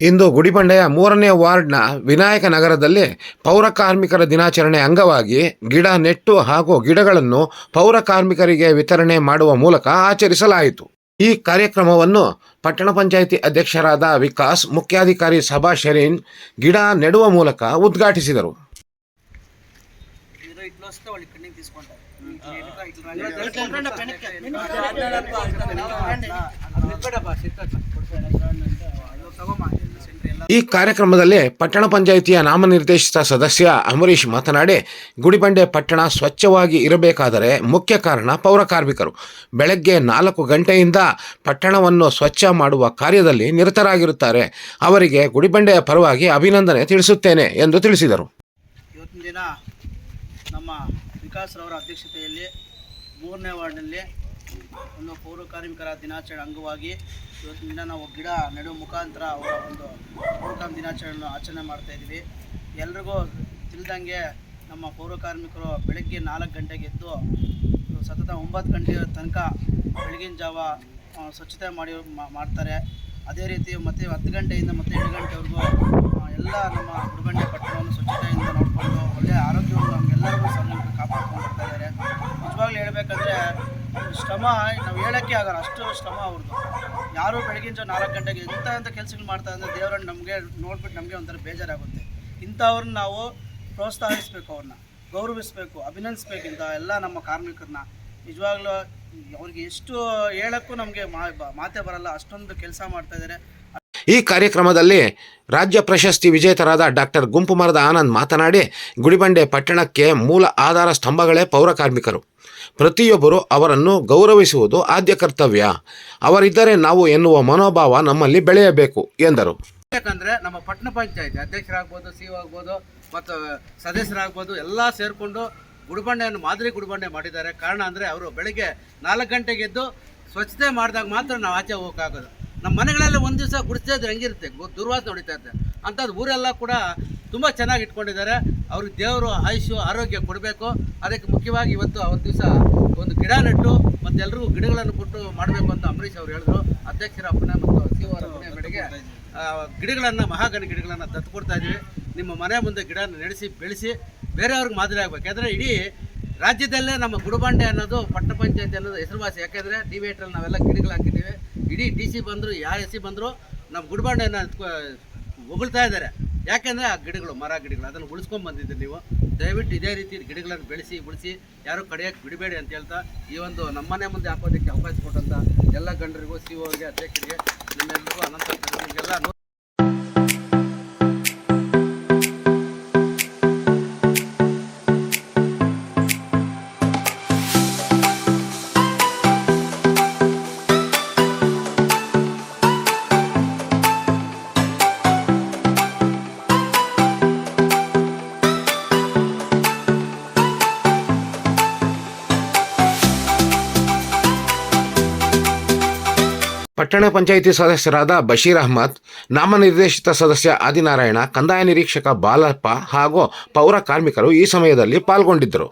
ಇಂದು ಗುಡಿಬಂಡೆಯ ಮೂರನೇ ವಾರ್ಡ್ನ ವಿನಾಯಕ ನಗರದಲ್ಲಿ ಪೌರ ಕಾರ್ಮಿಕರ ದಿನಾಚರಣೆ ಅಂಗವಾಗಿ ಗಿಡ ನೆಟ್ಟು ಹಾಗೂ ಗಿಡಗಳನ್ನು ಪೌರ ಕಾರ್ಮಿಕರಿಗೆ ವಿತರಣೆ ಮಾಡುವ ಮೂಲಕ ಆಚರಿಸಲಾಯಿತು ಈ ಕಾರ್ಯಕ್ರಮವನ್ನು ಪಟ್ಟಣ ಪಂಚಾಯಿತಿ ಅಧ್ಯಕ್ಷರಾದ ವಿಕಾಸ್ ಮುಖ್ಯಾಧಿಕಾರಿ ಸಭಾ ಶರೀನ್ ಗಿಡ ನೆಡುವ ಮೂಲಕ ಉದ್ಘಾಟಿಸಿದರು ಈ ಕಾರ್ಯಕ್ರಮದಲ್ಲಿ ಪಟ್ಟಣ ಪಂಚಾಯಿತಿಯ ನಾಮನಿರ್ದೇಶಿತ ಸದಸ್ಯ ಅಂಬರೀಶ್ ಮಾತನಾಡಿ, ಗುಡಿಬಂಡೆ ಪಟ್ಟಣ ಸ್ವಚ್ಛವಾಗಿ ಇರಬೇಕಾದರೆ ಮುಖ್ಯ ಕಾರಣ ಪೌರ ಕಾರ್ಮಿಕರು. ಬೆಳಗ್ಗೆ ನಾಲ್ಕು ಗಂಟೆಯಿಂದ ಪಟ್ಟಣವನ್ನು ಸ್ವಚ್ಛ ಮಾಡುವ ಕಾರ್ಯದಲ್ಲಿ ನಿರತರಾಗಿರುತ್ತಾರೆ. ಅವರಿಗೆ ಗುಡಿಬಂಡೆಯ ಪರವಾಗಿ ಅಭಿನಂದನೆ ತಿಳಿಸುತ್ತೇನೆ ಎಂದು ತಿಳಿಸಿದರು. ದಿನ ನಮ್ಮ ವಿಕಾಸ್ ರವರ ಅಧ್ಯಕ್ಷತೆಯಲ್ಲಿ ಮೂರನೇ ವಾರ್ಡ್ನಲ್ಲಿ ಒಂದು ಪೌರ ಕಾರ್ಮಿಕರ ದಿನಾಚರಣೆ ಅಂಗವಾಗಿ ಇವತ್ತಿನ ನಾವು ಗಿಡ ನೆಡುವ ಮುಖಾಂತರ ಅವರ ಒಂದು ಪೌರಕಾರ್ಮಿಕ ದಿನಾಚರಣೆ ಆಚರಣೆ ಮಾಡ್ತಾ ಇದ್ದೀವಿ. ಎಲ್ರಿಗೂ ತಿಳಿದಂಗೆ ನಮ್ಮ ಪೌರ ಕಾರ್ಮಿಕರು ಬೆಳಗ್ಗೆ ನಾಲ್ಕು ಗಂಟೆಗೆ ಎದ್ದು, ಸತತ ಒಂಬತ್ತು ಗಂಟೆ ತನಕ ಬೆಳಗಿನ ಜಾವ ಸ್ವಚ್ಛತೆ ಮಾಡಿ ಮಾಡ್ತಾರೆ. ಅದೇ ರೀತಿ ಮತ್ತೆ ಹತ್ತು ಗಂಟೆಯಿಂದ ಮತ್ತೆ ಎಂಟು ಗಂಟೆವರೆಗೂ ಎಲ್ಲ ಶ್ರಮ ನಾವು ಹೇಳೋಕ್ಕೆ ಆಗಲ್ಲ, ಅಷ್ಟು ಶ್ರಮ ಅವ್ರದ್ದು ಯಾರು ಬೆಳಗಿನ ಜಾವ ನಾಲ್ಕು ಗಂಟೆಗೆ ಎಂಥ ಎಂಥ ಕೆಲಸಗಳು ಮಾಡ್ತಾರೆ ಅಂದರೆ ದೇವರನ್ನು ನಮಗೆ ನೋಡ್ಬಿಟ್ಟು ನಮಗೆ ಒಂಥರ ಬೇಜಾರಾಗುತ್ತೆ. ಇಂಥವ್ರನ್ನ ನಾವು ಪ್ರೋತ್ಸಾಹಿಸಬೇಕು ಅವ್ರನ್ನ, ಗೌರವಿಸಬೇಕು ಅಭಿನಂದಿಸ್ಬೇಕು ಇಂಥ ಎಲ್ಲ ನಮ್ಮ ಕಾರ್ಮಿಕರನ್ನ. ನಿಜವಾಗ್ಲೂ ಅವ್ರಿಗೆ ಎಷ್ಟು ಹೇಳೋಕ್ಕೂ ನಮಗೆ ಮಾತೆ ಬರಲ್ಲ, ಅಷ್ಟೊಂದು ಕೆಲಸ ಮಾಡ್ತಾ ಇದ್ದಾರೆ ಈ ಕಾರ್ಯಕ್ರಮದಲ್ಲಿ ರಾಜ್ಯ ಪ್ರಶಸ್ತಿ ವಿಜೇತರಾದ ಡಾಕ್ಟರ್ ಗುಂಪು ಮರದ ಆನಂದ್ ಮಾತನಾಡಿ, ಗುಡಿಬಂಡೆ ಪಟ್ಟಣಕ್ಕೆ ಮೂಲ ಆಧಾರ ಸ್ತಂಭಗಳೇ ಪೌರಕಾರ್ಮಿಕರು ಪ್ರತಿಯೊಬ್ಬರು ಅವರನ್ನು ಗೌರವಿಸುವುದು ಆದ್ಯ ಕರ್ತವ್ಯ. ಅವರಿದ್ದರೆ ನಾವು ಎನ್ನುವ ಮನೋಭಾವ ನಮ್ಮಲ್ಲಿ ಬೆಳೆಯಬೇಕು, ಎಂದರು. ಯಾಕಂದ್ರೆ ನಮ್ಮ ಪಟ್ಟಣ ಪಂಚಾಯತಿ ಅಧ್ಯಕ್ಷರಾಗ್ಬೋದು, ಸಿ ಆಗ್ಬೋದು, ಮತ್ತು ಸದಸ್ಯರಾಗ್ಬೋದು, ಎಲ್ಲ ಸೇರಿಕೊಂಡು ಗುಡಿಬಂಡೆಯನ್ನು ಮಾದರಿ ಗುಡಿಬಂಡೆ ಮಾಡಿದ್ದಾರೆ. ಕಾರಣ ಅಂದರೆ ಅವರು ಬೆಳಿಗ್ಗೆ ನಾಲ್ಕು ಗಂಟೆಗೆ ಎದ್ದು ಸ್ವಚ್ಛತೆ ಮಾಡಿದಾಗ ಮಾತ್ರ ನಾವು ಆಚೆ ಹೋಗೋಕ್ಕಾಗೋದು. ನಮ್ಮ ಮನೆಗಳಲ್ಲಿ ಒಂದು ದಿವಸ ಗುಡಿಸ್ತಾ ಇದ್ರೆ ಹೆಂಗಿರುತ್ತೆ? ದುರ್ವಾಸ ಹೊಡಿತಾ ಇರುತ್ತೆ. ಅಂಥದ್ದು ಊರೆಲ್ಲ ಕೂಡ ತುಂಬ ಚೆನ್ನಾಗಿ ಇಟ್ಕೊಂಡಿದ್ದಾರೆ. ಅವ್ರಿಗೆ ದೇವರು ಆಯುಷು ಆರೋಗ್ಯ ಕೊಡಬೇಕು. ಅದಕ್ಕೆ ಮುಖ್ಯವಾಗಿ ಇವತ್ತು ಒಂದು ದಿವಸ ಒಂದು ಗಿಡ ನೆಟ್ಟು ಮತ್ತು ಎಲ್ರಿಗೂ ಗಿಡಗಳನ್ನು ಕೊಟ್ಟು ಮಾಡಬೇಕು ಅಂತ ಅಂಬರೀಷ್ ಅವರು ಹೇಳಿದ್ರು. ಅಧ್ಯಕ್ಷರ ಅಪ್ಪಣೆ ಮತ್ತು ಸಿ ಅವರ ಅಪ್ಪಣೆ ಮೇರೆಗೆ ಆ, ಗಿಡಗಳನ್ನು ಮಹಾಗಣ ಗಿಡಗಳನ್ನು ದತ್ತು ಕೊಡ್ತಾ ಇದ್ದೀವಿ. ನಿಮ್ಮ ಮನೆ ಮುಂದೆ ಗಿಡ ನಡೆಸಿ ಬೆಳೆಸಿ ಬೇರೆಯವ್ರಿಗೆ ಮಾದರಿ ಆಗಬೇಕು. ಯಾಕಂದರೆ ಇಡೀ ರಾಜ್ಯದಲ್ಲೇ ನಮ್ಮ ಗುಡುಬಂಡೆ ಅನ್ನೋದು ಪಟ್ಟಣ ಪಂಚಾಯತಿ ಅನ್ನೋದು ಹೆಸರುವಾಸಿ. ಯಾಕೆಂದರೆ ಡಿಬೇಟ್ರಲ್ಲಿ ನಾವೆಲ್ಲ ಗಿಡಗಳು ಹಾಕಿದ್ದೀವಿ. ಇಡೀ ಡಿ ಸಿ ಬಂದರು, ಯಾರು ಎಸ್ ಸಿ ಬಂದರು ನಮ್ಮ ಗುಡ್ಬಣ್ಣನ ಹೊಗಳ್ತಾ ಇದ್ದಾರೆ ಯಾಕೆಂದರೆ ಆ ಗಿಡಗಳು, ಮರ ಗಿಡಗಳು, ಅದನ್ನು ಉಳಿಸ್ಕೊಂಡು ಬಂದಿದ್ದೀರಿ ನೀವು. ದಯವಿಟ್ಟು ಇದೇ ರೀತಿ ಗಿಡಗಳನ್ನು ಬೆಳೆಸಿ, ಉಳಿಸಿ, ಯಾರೂ ಕಡಿಯೋಕ್ಕೆ ಬಿಡಬೇಡಿ ಅಂತ ಹೇಳ್ತಾ, ಈ ಒಂದು ನಮ್ಮನೆ ಮುಂದೆ ಹಾಕೋದಕ್ಕೆ ಅವಕಾಶ ಕೊಟ್ಟಂಥ ಎಲ್ಲ ಗಂಡರಿಗೂ ಸಿ ಓಗೆ ಅಧ್ಯಕ್ಷರಿಗೆ ನಿಮ್ಮೆಲ್ಲರಿಗೂ ಅನಂತ ನಿಮಗೆಲ್ಲ ಪಟ್ಟಣ ಪಂಚಾಯಿತಿ ಸದಸ್ಯರಾದ ಬಶೀರ್ ಅಹ್ಮದ್, ನಾಮನಿರ್ದೇಶಿತ ಸದಸ್ಯ ಆದಿನಾರಾಯಣ, ಕಂದಾಯ ನಿರೀಕ್ಷಕ ಬಾಲಪ್ಪ ಹಾಗೂ ಪೌರ ಕಾರ್ಮಿಕರು ಈ ಸಮಯದಲ್ಲಿ ಪಾಲ್ಗೊಂಡಿದ್ದರು.